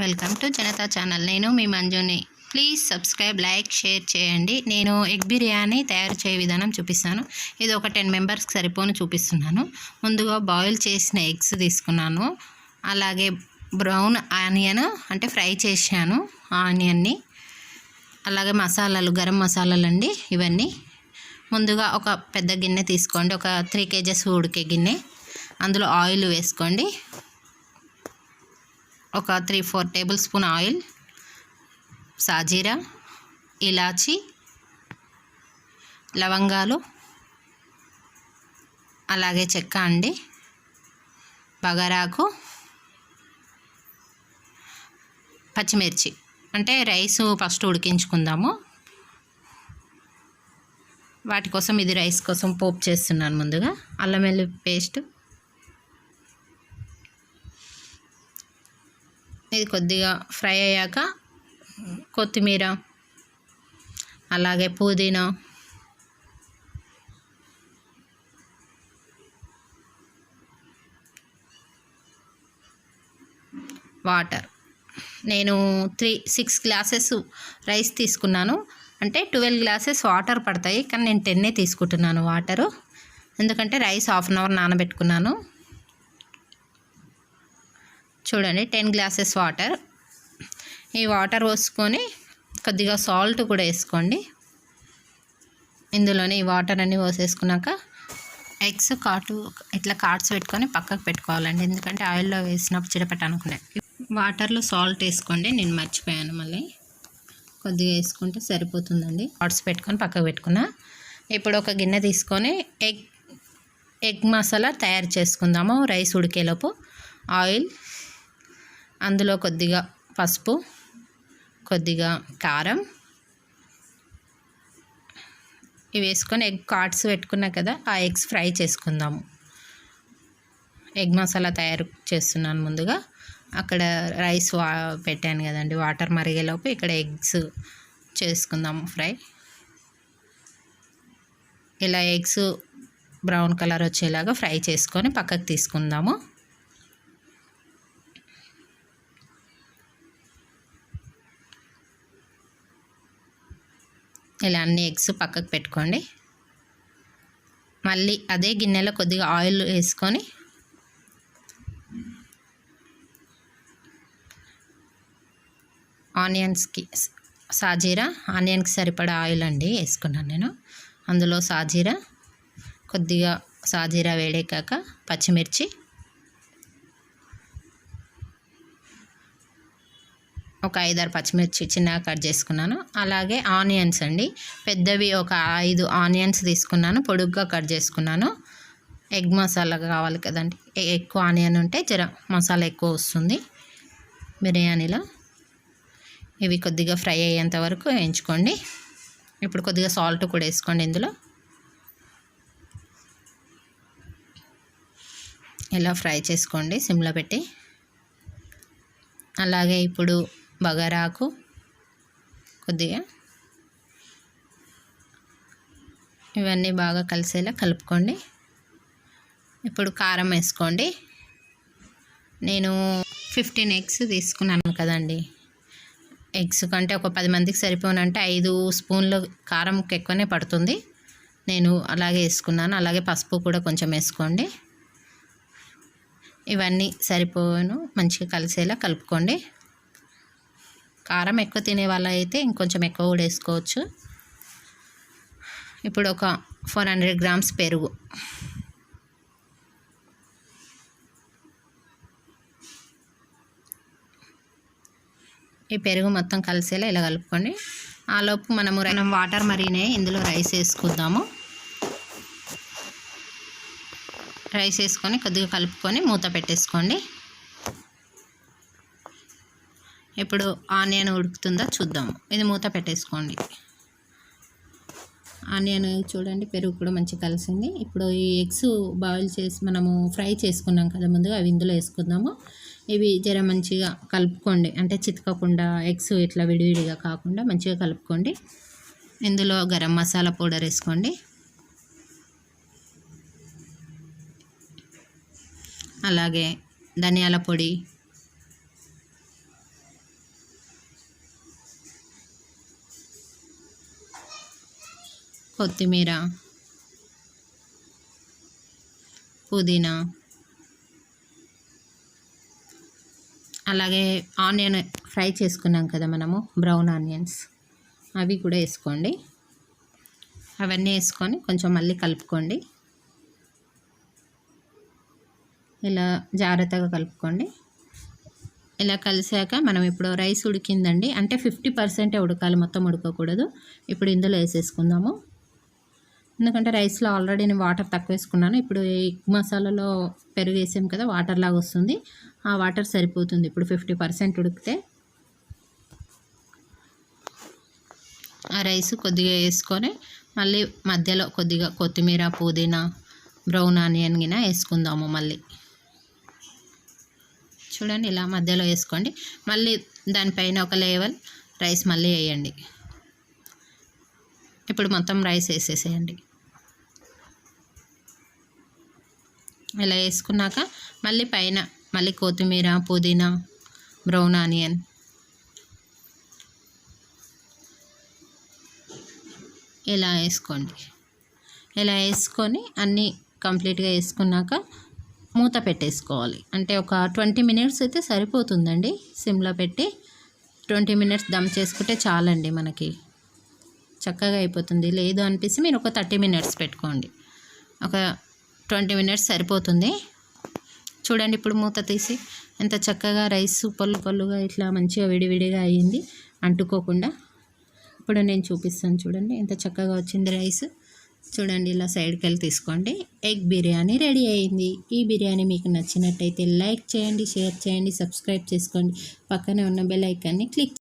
Welcome to Janata channel. నేను మీ మంజుని. ప్లీజ్ సబ్స్క్రైబ్ లైక్ షేర్ చేయండి. నేను ఎగ్ బిర్యానీ తయారు చేయ విధానం చూపిస్తాను. ఇది ఒక టెన్ మెంబర్స్కి సరిపోను చూపిస్తున్నాను. ముందుగా బాయిల్ చేసిన ఎగ్స్ తీసుకున్నాను. అలాగే బ్రౌన్ ఆనియన్ అంటే ఫ్రై చేశాను ఆనియన్ని. అలాగే మసాలాలు గరం మసాలాలు అండి ఇవన్నీ. ముందుగా ఒక పెద్ద గిన్నె తీసుకోండి. ఒక త్రీ కేజెస్ ఉడికే గిన్నె. అందులో ఆయిల్ వేసుకోండి. ఒక three four tablespoon oil సాజీరా ఇలాచి లవంగాలు అలాగే చెక్క అండి బగారాకు పచ్చిమిర్చి. అంటే రైస్ ఫస్ట్ ఉడికించుకుందాము. వాటి కోసం ఇది రైస్ కోసం పోపు చేస్తున్నాను ముందుగా. అల్లం వెల్లుల్లి పేస్ట్ ఇది కొద్దిగా ఫ్రై అయ్యాక కొత్తిమీర అలాగే పుదీనా వాటర్. నేను త్రీ సిక్స్ గ్లాసెస్ రైస్ తీసుకున్నాను. అంటే ట్వెల్వ్ గ్లాసెస్ వాటర్ పడతాయి కానీ నేను టెన్నే తీసుకుంటున్నాను వాటరు. ఎందుకంటే రైస్ హాఫ్ అన్ అవర్ నానబెట్టుకున్నాను. చూడండి టెన్ గ్లాసెస్ వాటర్ ఈ వాటర్ పోసుకొని కొద్దిగా సాల్ట్ కూడా వేసుకోండి. ఇందులోనే ఈ వాటర్ అన్నీ పోసేసుకున్నాక ఎగ్స్ కాటు ఇట్లా కాట్స్ పెట్టుకొని పక్కకు పెట్టుకోవాలండి. ఎందుకంటే ఆయిల్లో వేసినప్పుడు చిడపట అనుకున్నాయి వాటర్లో సాల్ట్ వేసుకోండి. నేను మర్చిపోయాను మళ్ళీ. కొద్దిగా వేసుకుంటే సరిపోతుందండి. కార్డ్స్ పెట్టుకొని పక్కకు పెట్టుకున్నా. ఇప్పుడు ఒక గిన్నె తీసుకొని ఎగ్ ఎగ్ మసాలా తయారు చేసుకుందాము. రైస్ ఉడికేలోపు. ఆయిల్ అందులో కొద్దిగా పసుపు కొద్దిగా కారం. ఇవి వేసుకొని ఎగ్ కార్డ్స్ పెట్టుకున్నా కదా ఆ ఎగ్స్ ఫ్రై చేసుకుందాము. ఎగ్ మసాలా తయారు చేస్తున్నాను ముందుగా. అక్కడ రైస్ వా పెట్టాను కదండి వాటర్ మరిగేలోపు ఇక్కడ ఎగ్స్ చేసుకుందాము ఫ్రై. ఇలా ఎగ్స్ బ్రౌన్ కలర్ వచ్చేలాగా ఫ్రై చేసుకొని పక్కకు తీసుకుందాము. ఇలా అన్ని ఎగ్స్ పక్కకు పెట్టుకోండి. మళ్ళీ అదే గిన్నెలో కొద్దిగా ఆయిల్ వేసుకొని ఆనియన్స్కి సాజీరా ఆనియన్కి సరిపడా ఆయిల్ అండి వేసుకున్నాను నేను. అందులో సాజీరా కొద్దిగా సాజీరా వేడేకాక పచ్చిమిర్చి ఒక ఐదారు పచ్చిమిర్చి చిన్నగా కట్ చేసుకున్నాను. అలాగే ఆనియన్స్ అండి. పెద్దవి ఒక ఐదు ఆనియన్స్ తీసుకున్నాను. పొడుగ్గా కట్ చేసుకున్నాను. ఎగ్ మసాలా కావాలి కదండి. ఎక్కువ ఆనియన్ ఉంటే జర మసాలా ఎక్కువ వస్తుంది. బిర్యానీలో ఇవి కొద్దిగా ఫ్రై అయ్యేంత వరకు వేయించుకోండి. ఇప్పుడు కొద్దిగా సాల్ట్ కూడా వేసుకోండి ఇందులో. ఇలా ఫ్రై చేసుకోండి సిమ్లో పెట్టి. అలాగే ఇప్పుడు బగారాకు కొద్దిగా. ఇవన్నీ బాగా కలిసేలా కలుపుకోండి. ఇప్పుడు కారం వేసుకోండి. నేను ఫిఫ్టీన్ ఎగ్స్ తీసుకున్నాను కదండి. ఎగ్స్ కంటే ఒక పది మందికి సరిపోనంటే ఐదు స్పూన్లు కారం ఎక్కువనే పడుతుంది. నేను అలాగే వేసుకున్నాను. అలాగే పసుపు కూడా కొంచెం వేసుకోండి. ఇవన్నీ సరిపోను మంచిగా కలిసేలా కలుపుకోండి. కారం ఎక్కువ తినే వాళ్ళ అయితే ఇంకొంచెం ఎక్కువ కూడా వేసుకోవచ్చు. ఇప్పుడు ఒక ఫోర్ హండ్రెడ్ గ్రామ్స్ పెరుగు. ఈ పెరుగు మొత్తం కలిసేలా ఇలా కలుపుకోండి ఆలోపు మనము మనం వాటర్ మరినే ఇందులో రైస్ వేసుకుందాము. రైస్ వేసుకొని కొద్దిగా కలుపుకొని మూత పెట్టేసుకోండి. ఇప్పుడు ఆనియన్ ఉడుకుతుందా చూద్దాము ఇది మూత పెట్టేసుకోండి. ఆనియన్ చూడండి పెరుగు కూడా మంచిగా కలిసింది. ఇప్పుడు ఈ ఎగ్స్ బాయిల్ చేసి మనము ఫ్రై చేసుకున్నాం కదా ముందుగా అవి ఇందులో వేసుకుందాము. ఇవి జర మంచిగా కలుపుకోండి. అంటే చితకకుండా ఎగ్స్ ఇట్లా విడివిడిగా కాకుండా మంచిగా కలుపుకోండి. ఇందులో గరం మసాలా పౌడర్ వేసుకోండి. అలాగే ధనియాల పొడి కొత్తిమీర పుదీనా అలాగే ఆనియన్ ఫ్రై చేసుకున్నాం కదా మనము బ్రౌన్ ఆనియన్స్. అవి కూడా వేసుకోండి. అవన్నీ వేసుకొని కొంచెం మళ్ళీ కలుపుకోండి. ఇలా జాగ్రత్తగా కలుపుకోండి. ఇలా కలిసాక మనం ఇప్పుడు రైస్ ఉడికిందండి. అంటే ఫిఫ్టీ పర్సెంటే ఉడకాలి మొత్తం ఉడకకూడదు. ఇప్పుడు ఇందులో వేసేసుకుందాము. ఎందుకంటే రైస్లో ఆల్రెడీ నేను వాటర్ తక్కువ వేసుకున్నాను ఇప్పుడు ఎగ్ మసాలాలో పెరుగు వేసాం కదా వాటర్ లాగా వస్తుంది. ఆ వాటర్ సరిపోతుంది. ఇప్పుడు ఫిఫ్టీ పర్సెంట్ ఉడికితే ఆ రైస్ కొద్దిగా వేసుకొని మళ్ళీ మధ్యలో కొద్దిగా కొత్తిమీర పుదీనా బ్రౌన్ ఆనియన్ గిన వేసుకుందాము మళ్ళీ. చూడండి ఇలా మధ్యలో వేసుకోండి. మళ్ళీ దానిపైన ఒక లేవల్ రైస్ మళ్ళీ వేయండి. ఇప్పుడు మొత్తం రైస్ వేసేసేయండి. ఇలా వేసుకున్నాక మళ్ళీ పైన మళ్ళీ కొత్తిమీర పుదీనా బ్రౌన్ ఆనియన్. ఇలా వేసుకోండి. ఇలా వేసుకొని అన్నీ కంప్లీట్గా వేసుకున్నాక మూత పెట్టేసుకోవాలి. అంటే ఒక ట్వంటీ మినిట్స్ అయితే సరిపోతుందండి. సిమ్లో పెట్టి ట్వంటీ మినిట్స్ దమ్ చేసుకుంటే చాలండి మనకి. చక్కగా అయిపోతుంది. లేదు అనిపిస్తే మీరు ఒక థర్టీ మినిట్స్ పెట్టుకోండి. ఒక ట్వంటీ మినిట్స్ సరిపోతుంది. చూడండి ఇప్పుడు మూత తీసి ఎంత చక్కగా రైస్ పళ్ళు పళ్ళుగా ఇట్లా మంచిగా విడివిడిగా అయ్యింది. అంటుకోకుండా. ఇప్పుడు నేను చూపిస్తాను చూడండి ఎంత చక్కగా వచ్చింది రైస్. చూడండి ఇలా సైడ్కి వెళ్ళి తీసుకోండి. ఎగ్ బిర్యానీ రెడీ అయింది. ఈ బిర్యానీ మీకు నచ్చినట్టయితే లైక్ చేయండి షేర్ చేయండి సబ్స్క్రైబ్ చేసుకోండి. పక్కనే ఉన్న బెల్ ఐకాన్ని క్లిక్